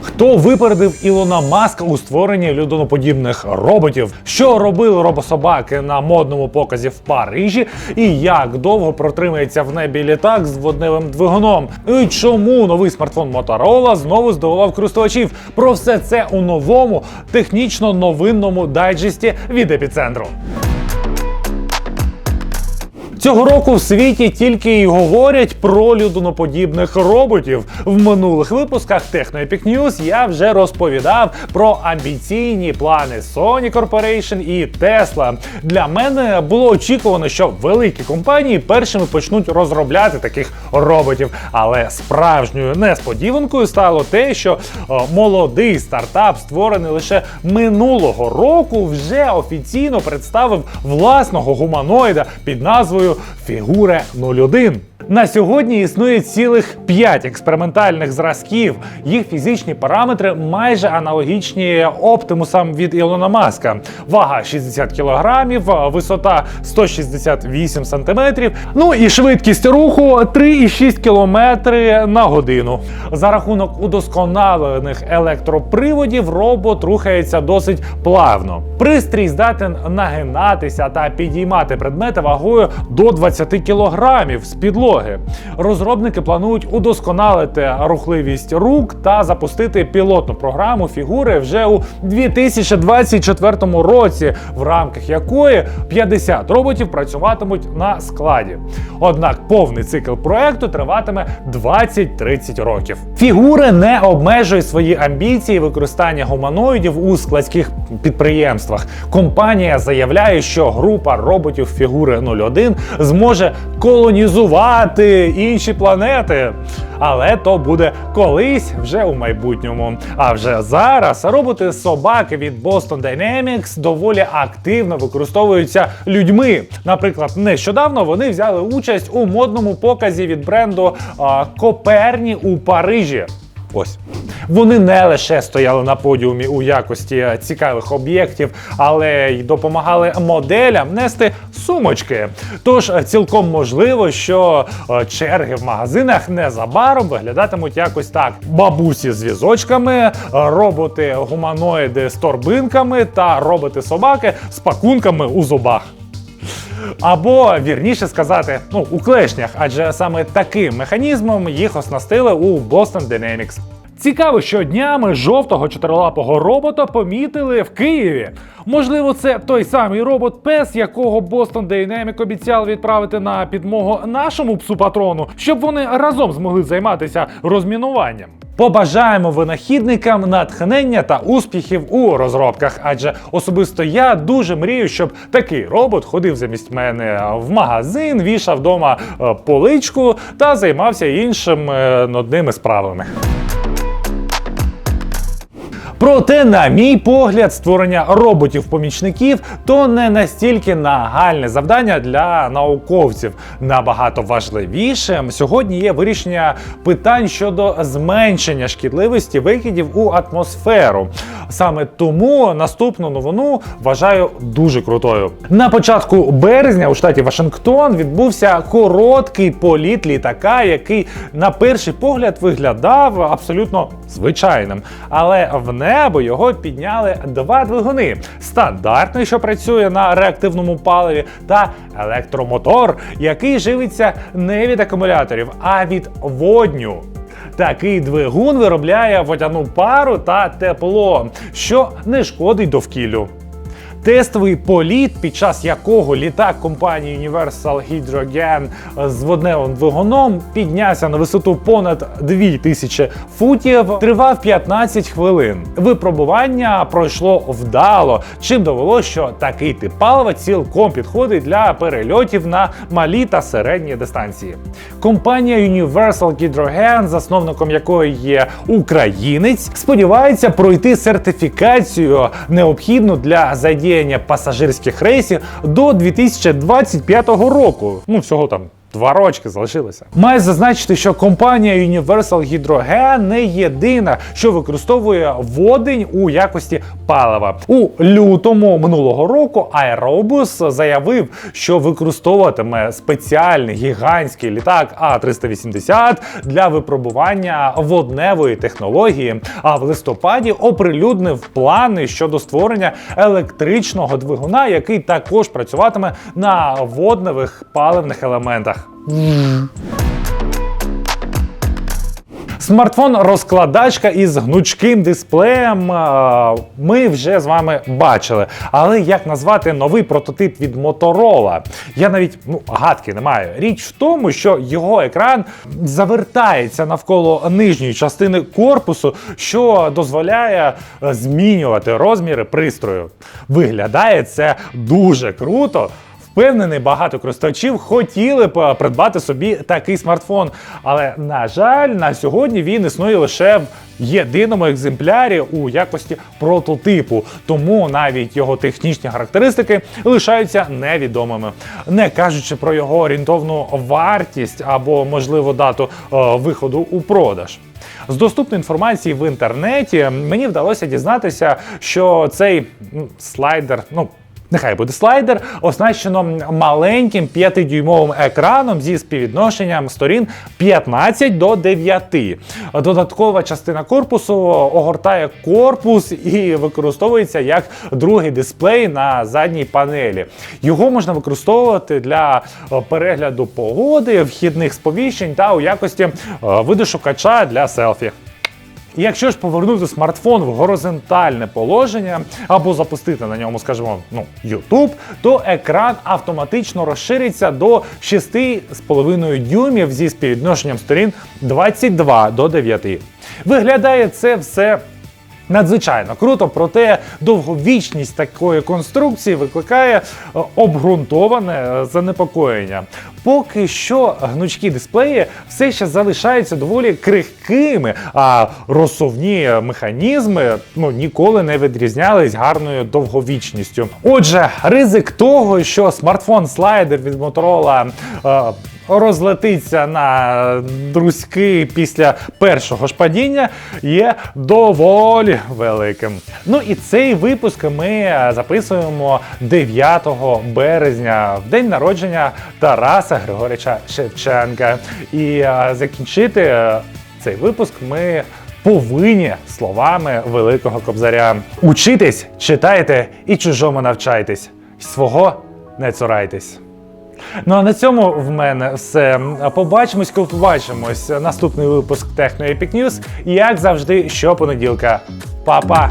Хто випередив Ілона Маска у створенні людоноподібних роботів? Що робили робособаки на модному показі в Парижі? І як довго протримається в небі літак з водневим двигуном? І чому новий смартфон Motorola знову здивував користувачів? Про все це у новому технічно новинному дайджесті від епіцентру. Цього року в світі тільки й говорять про людоноподібних роботів. В минулих випусках Epic News я вже розповідав про амбіційні плани Sony Corporation і Tesla. Для мене було очікувано, що великі компанії першими почнуть розробляти таких роботів. Але справжньою несподіванкою стало те, що е, молодий стартап, створений лише минулого року, вже офіційно представив власного гуманоїда під назвою Фігуре 01. На сьогодні існує цілих 5 експериментальних зразків. Їх фізичні параметри майже аналогічні оптимусам від Ілона Маска. Вага 60 кг, висота 168 см, ну і швидкість руху 3,6 км на годину. За рахунок удосконалених електроприводів робот рухається досить плавно. Пристрій здатен нагинатися та підіймати предмети вагою до 20 кг з підлоги. Розробники планують удосконалити рухливість рук та запустити пілотну програму фігури вже у 2024 році, в рамках якої 50 роботів працюватимуть на складі. Однак повний цикл проекту триватиме 20-30 років. Фігури не обмежує свої амбіції використання гуманоїдів у складських підприємствах. Компанія заявляє, що група роботів фігури 01 зможе колонізувати інші планети. Але то буде колись вже у майбутньому. А вже зараз роботи собаки від Boston Dynamics доволі активно використовуються людьми. Наприклад, нещодавно вони взяли участь у модному показі від бренду а, Коперні у Парижі. Ось вони не лише стояли на подіумі у якості е, цікавих об'єктів, але й допомагали моделям нести сумочки. Тож е, цілком можливо, що е, черги в магазинах незабаром виглядатимуть якось так: бабусі з візочками, роботи гуманоїди з торбинками та роботи-собаки з пакунками у зубах. Або вірніше сказати, ну у клешнях, адже саме таким механізмом їх оснастили у Boston Dynamics. Цікаво, що днями жовтого чотирилапого робота помітили в Києві. Можливо, це той самий робот Пес, якого Boston Dynamics обіцяв відправити на підмогу нашому псу патрону, щоб вони разом змогли займатися розмінуванням. Побажаємо винахідникам натхнення та успіхів у розробках, адже особисто я дуже мрію, щоб такий робот ходив замість мене в магазин, вішав вдома е, поличку та займався іншими нудними справами. Проте, на мій погляд, створення роботів-помічників то не настільки нагальне завдання для науковців. Набагато важливішим сьогодні є вирішення питань щодо зменшення шкідливості викидів у атмосферу. Саме тому наступну новину вважаю дуже крутою. На початку березня у штаті Вашингтон відбувся короткий політ літака, який на перший погляд виглядав абсолютно звичайним. Але в небо його підняли два двигуни: стандартний, що працює на реактивному паливі, та електромотор, який живиться не від акумуляторів, а від водню. Такий двигун виробляє водяну пару та тепло, що не шкодить довкіллю. Тестовий політ, під час якого літак компанії Universal Hydrogen з водневим двигуном піднявся на висоту понад 2000 футів, тривав 15 хвилин. Випробування пройшло вдало, чим довело, що такий тип палива цілком підходить для перельотів на малі та середні дистанції. Компанія Universal Hydrogen, засновником якої є українець, сподівається пройти сертифікацію необхідну для задіяння пасажирських рейсів до 2025 року. Ну всього там Два рочки залишилося. Маю зазначити, що компанія Universal Hydrogen не єдина, що використовує водень у якості палива. У лютому минулого року Aerobus заявив, що використовуватиме спеціальний гігантський літак А380 для випробування водневої технології. А в листопаді оприлюднив плани щодо створення електричного двигуна, який також працюватиме на водневих паливних елементах. Смартфон-розкладачка із гнучким дисплеєм ми вже з вами бачили. Але як назвати новий прототип від Motorola? Я навіть ну, гадки не маю. Річ в тому, що його екран завертається навколо нижньої частини корпусу, що дозволяє е, змінювати розміри пристрою. Виглядає це дуже круто. Впевнений, багато користувачів хотіли б е, придбати собі такий смартфон. Але, на жаль, на сьогодні він існує лише в єдиному екземплярі у якості прототипу. Тому навіть його технічні характеристики лишаються невідомими. Не кажучи про його орієнтовну вартість або, можливо, дату е, виходу у продаж. З доступної інформації в інтернеті мені вдалося дізнатися, що цей слайдер, ну. Нехай буде слайдер, оснащено маленьким 5-дюймовим екраном зі співвідношенням сторін 15 до 9. Додаткова частина корпусу огортає корпус і використовується як другий дисплей на задній панелі. Його можна використовувати для е, перегляду погоди, вхідних сповіщень та у якості е, видошукача для селфі. Якщо ж повернути смартфон в горизонтальне положення або запустити на ньому, скажімо, ну, YouTube, то екран автоматично розшириться до 6,5 дюймів зі співвідношенням сторін 22 до 9. Виглядає це все Надзвичайно круто, проте довговічність такої конструкції викликає е, обґрунтоване е, занепокоєння. Поки що гнучкі дисплеї все ще залишаються доволі крихкими, а розсувні механізми ну, ніколи не відрізнялись гарною довговічністю. Отже, ризик того, що смартфон-слайдер від Motorola е, розлетиться на друзьки після першого ж падіння, є доволі великим. Ну і цей випуск ми записуємо 9 березня, в день народження Тараса Григорича Шевченка. І закінчити е, цей випуск ми. Повинні словами великого кобзаря. Учитесь, читайте і чужому навчайтесь. Свого не цурайтесь. Ну а на цьому в мене все. Побачимось, коли побачимось. Наступний випуск Техно Epic News, як завжди, щопонеділка. Па-па!